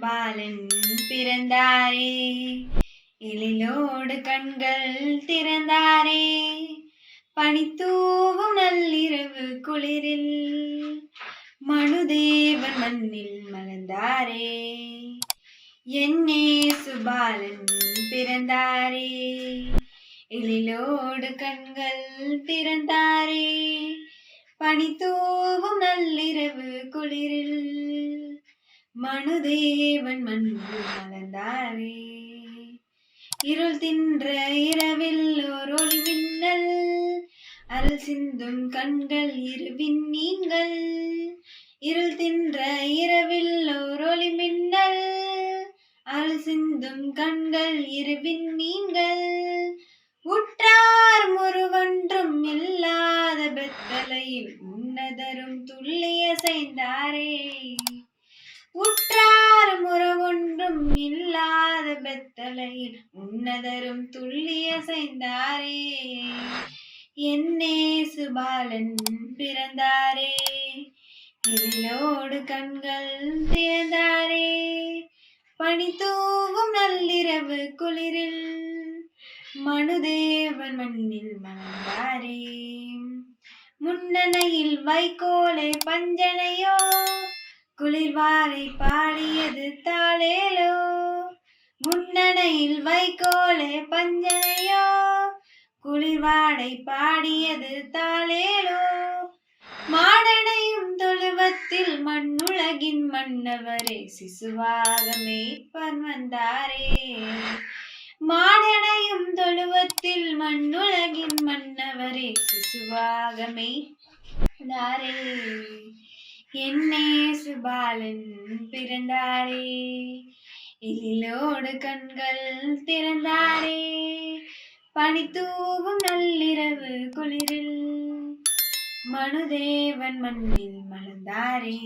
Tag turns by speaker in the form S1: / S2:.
S1: பாலன் பிறந்தாரே. எழிலோடு கண்கள் திறந்தாரே. பனித்தூவும் நள்ளிரவு குளிரில் மனுதேவன் மண்ணில் மலர்ந்தாரே. என்னே சுபாலன் பிறந்தாரே. எழிலோடு கண்கள் திறந்தாரே. பனித்தூவும் நள்ளிரவு குளிரில் மனுதேவன் மண்ணில் மலர்ந்தாரே. இருள் தின்ற இரவில் ஒரு ஒளி மின்னல் அருள் சிந்தும் கண்கள் இருவின் நீங்கள் இருள் தின்ற இரவில் ஒரு ஒளி மின்னல் அருள் சிந்தும் கண்கள் இருவின் நீங்கள் உற்றார் முருவன்றும் இல்லாத பெத்தலையில் உன்னதரும் துள்ளிய செய்தாரே உன்னதரும் துள்ளியசைந்தாரே. என்னே சுபாலன் பிறந்தாரே. எல்லோடு கண்கள் திறந்தாரே. பனி தூவும் நள்ளிரவு குளிரில் மனுதேவன் மண்ணில் மணந்தாரே. முன்னணையில் வைக்கோலே பஞ்சனையோ குளிர்வாரை பாடியது தாளே. பஞ்சனையில் வைக்கோலே பஞ்சனையோ? குளிர்வாடை பாடியது தாளேலோ? மாடனையும் தொழுவத்தில் மண்ணுலகின் மன்னவரே சிசுவாக மேற்பர் வந்தாரே. மாடனையும் தொழுவத்தில் மண்ணுலகின் மன்னவரே சிசுவாக மேய்ந்தாரே என்னே சுபாலன் பிறந்தாரே. எழிலோடு கண்கள் திறந்தாரே. பனி தூவும் நள்ளிரவு குளிரில். மனுதேவன் மண்ணில் மலர்ந்தாரே.